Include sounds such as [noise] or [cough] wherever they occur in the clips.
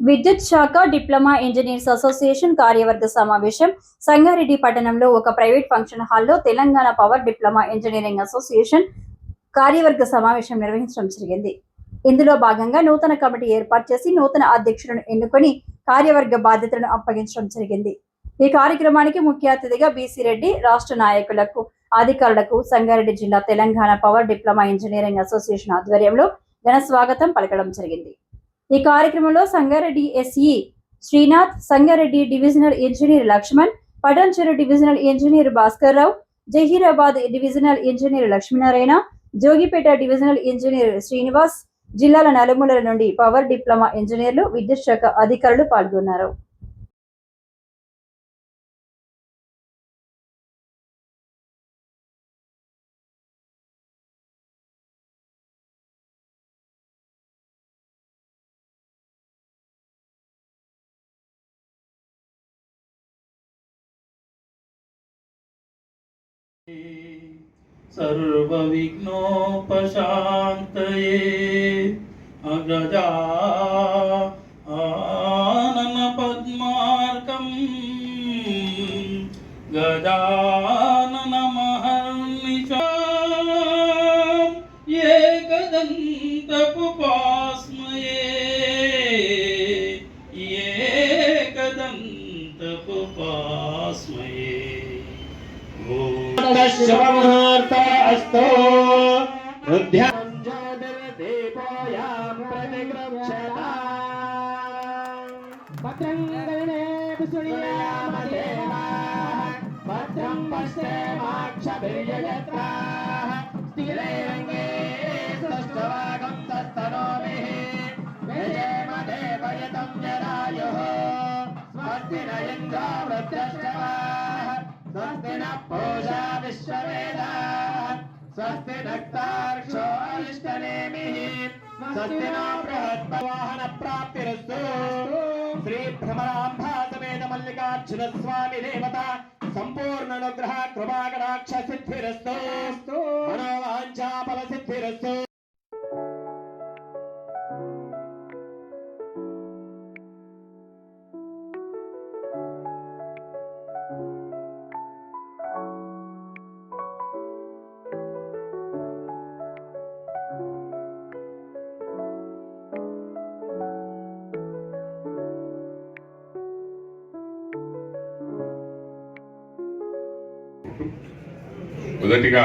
విద్యుత్ శాఖ diploma engineers association కార్యవర్గ సమావేశం సంగారెడ్డి పట్టణంలో ఒక ప్రైవేట్ ఫంక్షన్ హాల్లో Telangana power diploma engineering association కార్యవర్గ సమావేశం నిర్వహించడం జరిగింది. ఇందులో భాగంగా నూతన కమిటీ ఏర్పాటు చేసి నూతన అధ్యక్షులను ఎన్నుకొని కార్యవర్గ బాధ్యతలను అప్పగించడం జరిగింది. ఈ కార్యక్రమానికి ముఖ్య అతిథిగా బీసీ రెడ్డి రాష్ట్ర నాయకులకు అధికారులకు సంగారెడ్డి జిల్లా Telangana power diploma engineering association ఆధ్వర్యంలో ఘన స్వాగతం పలకడం జరిగింది. ఈ కార్యక్రమంలో Sangareddy SE Srinath Sangareddy divisional engineer Laxman Patancheru divisional engineer Bhaskar Rao Zaheerabad divisional engineer Lakshminarayana Jogipet divisional engineer Srinivas జిల్లాల నలుమూలల నుండి పవర్ డిప్లొమా ఇంజనీర్లు విద్యుత్ శాఖ అధికారులు పాల్గొన్నారు. सर्वविघ्नोपशान्तये अग्रजा गजानन महर्निश ये गदन्तपुपास्मये ये गदन्तपुपास्मये ओ शुभमुहूर्त अस्तु भद्रं पश्येमाक्षभिर्यजत्राः स्थिरैरङ्गे सुष्ठवागं तस्तनोभिः विजयमदेवयतं जरायुः स्वस्ति न इन्द्रो वृद्धश्रवाः स्वस्ति न पूषा विश्ववेदात्। स्वस्ति रक्ताक्षो श्री स्वस्ति नो बृहद्वाहनप्राप्तिरस्तु स्वामी देवता संपूर्ण अनुग्रह सम्पूर्णानुग्रह कृपाकटाक्षसिद्धिरस्तु मनोवाञ्छाप మొదటిగా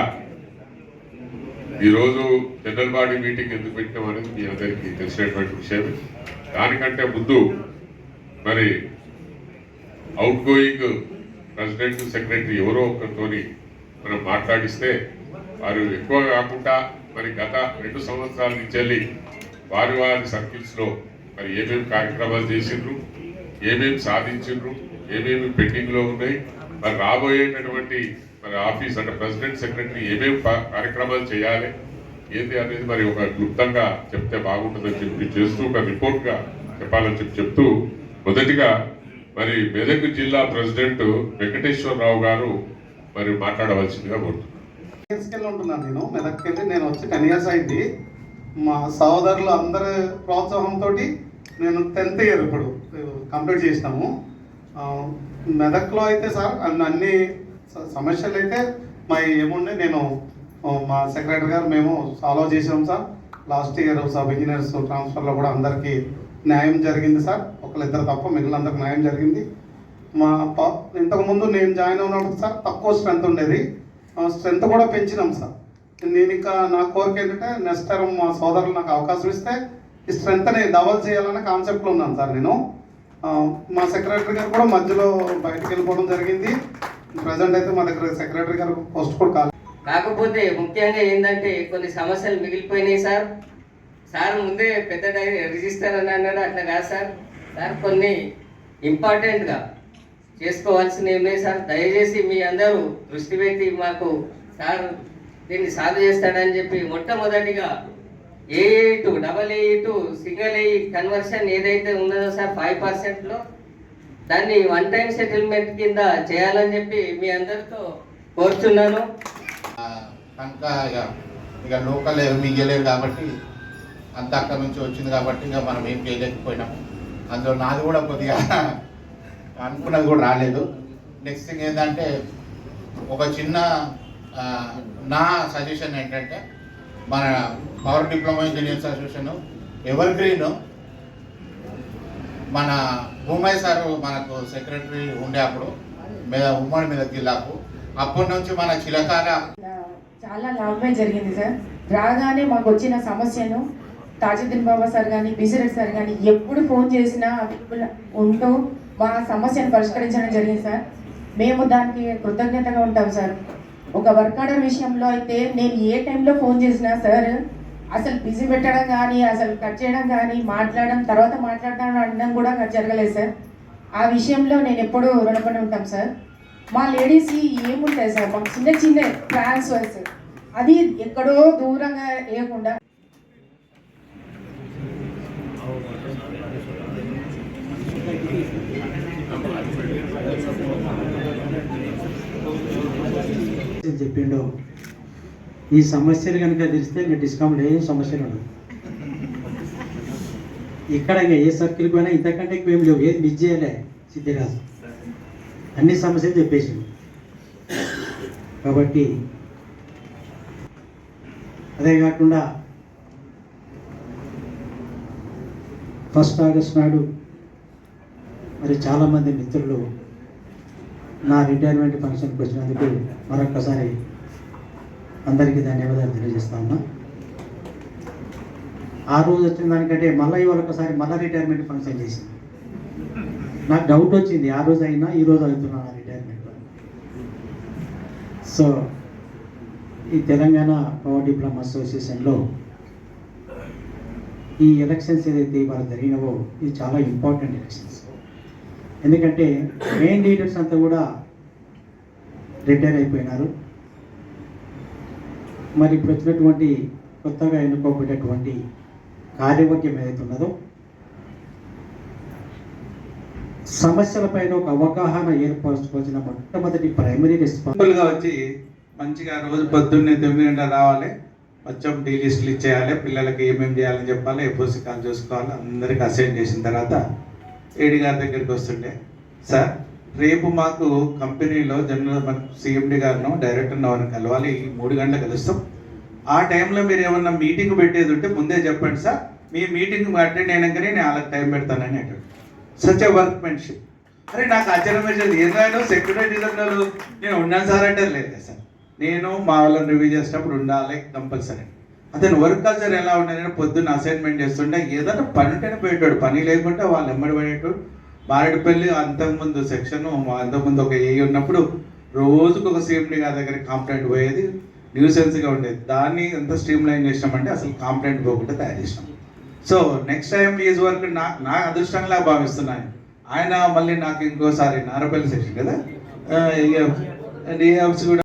ఈరోజు జనరల్ బాడీ మీటింగ్ ఎందుకు పెట్టాం అనేది మీ అందరికీ తెలిసినటువంటి విషయమే. దానికంటే ముందు మరి అవుట్ గోయింగ్ ప్రెసిడెంట్ సెక్రటరీ ఎవరో ఒకరితోని మనం మాట్లాడిస్తే వారు ఎక్కువ కాకుండా మరి గత రెండు సంవత్సరాల నుంచి వెళ్ళి వారి వారి సర్కిల్స్లో మరి ఏమేమి కార్యక్రమాలు చేసిండ్రు ఏమేమి సాధించిండ్రు ఏమేమి పెండింగ్లో ఉన్నాయి మరి రాబోయేటటువంటి మరి ఆఫీస్ అంటే ప్రెసిడెంట్ సెక్రటరీ ఏమేమి కార్యక్రమాలు చేయాలి ఏంటి అనేది మరి ఒక క్లుప్తంగా చెప్తే బాగుంటుందని చెప్పి చేస్తూ ఒక రిపోర్ట్గా చెప్పాలని చెప్పి చెప్తూ మొదటిగా మరి మెదక్ జిల్లా ప్రెసిడెంట్ వెంకటేశ్వరరావు గారు మరి మాట్లాడవలసిందిగా కోరుతున్నాను. తీసుకెళ్ళి ఉంటున్నాను నేను మెదక్కి వెళ్ళి నేను వచ్చి టెన్ ఇయర్స్ అయింది. మా సహోదరులు అందరి ప్రోత్సాహంతో నేను టెన్త్ ఇయర్ ఇప్పుడు కంప్లీట్ చేసినాము. మెదక్లో అయితే సార్ అన్ని సమస్యలు అయితే మా ఏముండే నేను మా సెక్రటరీ గారు మేము సాల్వ్ చేసాం sir. Last year sub engineers ట్రాన్స్ఫర్లో కూడా అందరికీ న్యాయం జరిగింది సార్. ఒకళ్ళిద్దరు తప్ప మిగిలినందరికి న్యాయం జరిగింది. మా ప- ఇంతకుముందు నేను జాయిన్ అయినప్పుడు సార్ తక్కువ స్ట్రెంత్ ఉండేది. స్ట్రెంత్ కూడా పెంచినాం సార్. నేను ఇంకా నా కోరిక ఏంటంటే నెక్స్ట్ టైం మా సోదరులు నాకు అవకాశం ఇస్తే ఈ స్ట్రెంత్ని డబల్ చేయాలనే కాన్సెప్ట్లో ఉన్నాను సార్ నేను. మా సెక్రటరీ గారు కూడా మధ్యలో బయటకు వెళ్ళిపోవడం జరిగింది. ప్రజెంట్ అయితే మా దగ్గర సెక్రటరీ గారు పోస్ట్ కూడా కాలేదు. కాకపోతే ముఖ్యంగా ఏంటంటే కొన్ని సమస్యలు మిగిలిపోయినాయి సార్. సార్ ముందే పెద్ద డైరీ రిజిస్టర్ అని అన్నాడు అట్లా కాదు సార్. సార్ కొన్ని ఇంపార్టెంట్గా చేసుకోవాల్సినవి ఉన్నాయి సార్. దయచేసి మీ అందరూ దృష్టి పెట్టి మాకు సార్ దీన్ని సాగు చేస్తాడని చెప్పి మొట్టమొదటిగా AE to double AE to single AE conversion ఏదైతే ఉన్నదో సార్ ఫైవ్ పర్సెంట్లో దాన్ని వన్ టైం సెటిల్మెంట్ కింద చేయాలని చెప్పి మీ అందరితో కోరుతున్నాను ఇక ఇక లోకల్ ఏమి కాబట్టి అంత అక్కడి నుంచి వచ్చింది కాబట్టి ఇంకా మనం ఏం చేయలేకపోయినాము అందులో నాది కూడా కొద్దిగా [laughs] అనుకున్నది కూడా రాలేదు. నెక్స్ట్ థింగ్ ఏంటంటే ఒక చిన్న నా సజెషన్ ఏంటంటే మన power diploma engineers association evergreen మన భూమయ్య సార్ మనకు సెక్రటరీ ఉండే అప్పుడు మీద ఉమ్మడి మీద జిల్లాకు. అప్పటి నుంచి మన చిలకాల చాలా లాభమే జరిగింది సార్. రాగానే మాకు వచ్చిన సమస్యను తాజుద్దీన్ బాబా సార్ కానీ బిసిరెడ్ సార్ కానీ ఎప్పుడు ఫోన్ చేసినా అవైలబుల్ ఉంటూ మా సమస్యను పరిష్కరించడం జరిగింది సార్. మేము దానికి కృతజ్ఞతగా ఉంటాం సార్. ఒక వర్క్ ఆర్డర్ విషయంలో అయితే నేను ఏ టైంలో ఫోన్ చేసినా సార్ అసలు బిజీ పెట్టడం కానీ అసలు కట్ చేయడం కానీ మాట్లాడడం తర్వాత మాట్లాడడం అనడం కూడా నాకు జరగలేదు సార్. ఆ విషయంలో నేను ఎప్పుడూ రుణపడి ఉంటాం సార్. మా లేడీస్ ఏముంటాయి సార్? మాకు చిన్న చిన్న ట్రాన్స్ఫర్స్ అది ఎక్కడో దూరంగా వేయకుండా చెప్పిండు? ఈ సమస్యలు కనుక తెలిస్తే ఇంకా డిస్కౌంట్ ఏం సమస్యలు ఉండవు. ఇక్కడ ఇంకా ఏ సర్కిల్కి పోయినా ఇంతకంటే ఎక్కువ ఏం లేవు. ఏది మిస్ చేయలే సిద్ధిరాజు. అన్ని సమస్యలు చెప్పేసి కాబట్టి అదే కాకుండా ఫస్ట్ ఆగస్ట్ నాడు మరి చాలామంది మిత్రులు నా రిటైర్మెంట్ ఫంక్షన్కి వచ్చినందుకు మరొక్కసారి అందరికీ ధన్యవాదాలు తెలియజేస్తా ఉన్నా. ఆ రోజు వచ్చిన దానికంటే మళ్ళీ ఇవాళ ఒకసారి మళ్ళీ రిటైర్మెంట్ ఫంక్షన్ చేసింది నాకు డౌట్ వచ్చింది ఆ రోజు అయినా ఈ రోజు అవుతున్నాను రిటైర్మెంట్ సో ఈ తెలంగాణ పవర్ డిప్లొమా అసోసియేషన్లో ఈ ఎలక్షన్స్ ఏదైతే ఇవాళ జరిగినవో ఇది చాలా ఇంపార్టెంట్ ఎలక్షన్స్ ఎందుకంటే మెయిన్ లీడర్స్ అంతా కూడా రిటైర్ అయిపోయినారు మరి ఇప్పుడు వచ్చినటువంటి కొత్తగా ఎన్నుకోబడేటువంటి కార్యవర్గం ఏదైతే ఉన్నదో సమస్యలపైన ఒక అవగాహన ఏర్పరచుకోవాల్సిన మొట్టమొదటి ప్రైమరీ రెస్పాన్సిబుల్గా వచ్చి మంచిగా రోజు పొద్దున్నే తొమ్మిది గంటల రావాలి. మొత్తం డీ లిస్టులు ఇచ్చేయాలి. పిల్లలకి ఏమేమి చేయాలని చెప్పాలి ఏ పుస్తకాలు చూసుకోవాలి. అందరికి అసైన్ చేసిన తర్వాత ఏడి గారి దగ్గరికి వస్తుండే సార్ రేపు మాకు కంపెనీలో జనరల్ సిఎండి గారిను డైరెక్టర్ ఎవరిని కలవాలి. మూడు గంటలకు కలుస్తాం. ఆ టైంలో మీరు ఏమన్నా మీటింగ్ పెట్టేది ఉంటే ముందే చెప్పండి సార్. మీ మీటింగ్ అటెండ్ అయినాకనే నేను వాళ్ళకి టైం పెడతానని అంటాడు. సచ్ ఎ వర్క్మెన్షిప్ అరే నాకు ఆశ్చర్యం వేసేది. ఏదైనా సెక్రటరీ నేను ఉన్నాను సార్ అంటే లేదు సార్. నేను మా వాళ్ళని రివ్యూ చేసినప్పుడు ఉండాలి కంపల్సరీ అతను వర్క్ కల్చర్ ఎలా ఉండాలని పొద్దున్న అసైన్మెంట్ చేస్తుంటే ఏదైనా పని ఉంటేనే పోయేటాడు. పని లేకుండా వాళ్ళు ఎమ్మడి పడేటోడు. మారేడుపల్లి అంతకుముందు సెక్షన్ అంతకుముందు ఒక ఏ ఉన్నప్పుడు రోజుకు ఒక సీఎండి గారి దగ్గర కాంప్లైంట్ పోయేది న్యూసెన్స్గా ఉండేది. దాన్ని ఎంత స్ట్రీమ్ లైన్ చేసినామంటే అసలు కాంప్లైంట్ పోకుండా తయారు చేసినాం. So next time is work నా నా అదృష్టంగా భావిస్తున్నాను. ఆయన మళ్ళీ నాకు ఇంకోసారి నారపల్లి సెక్షన్ కదా డిఎఫ్స్ కూడా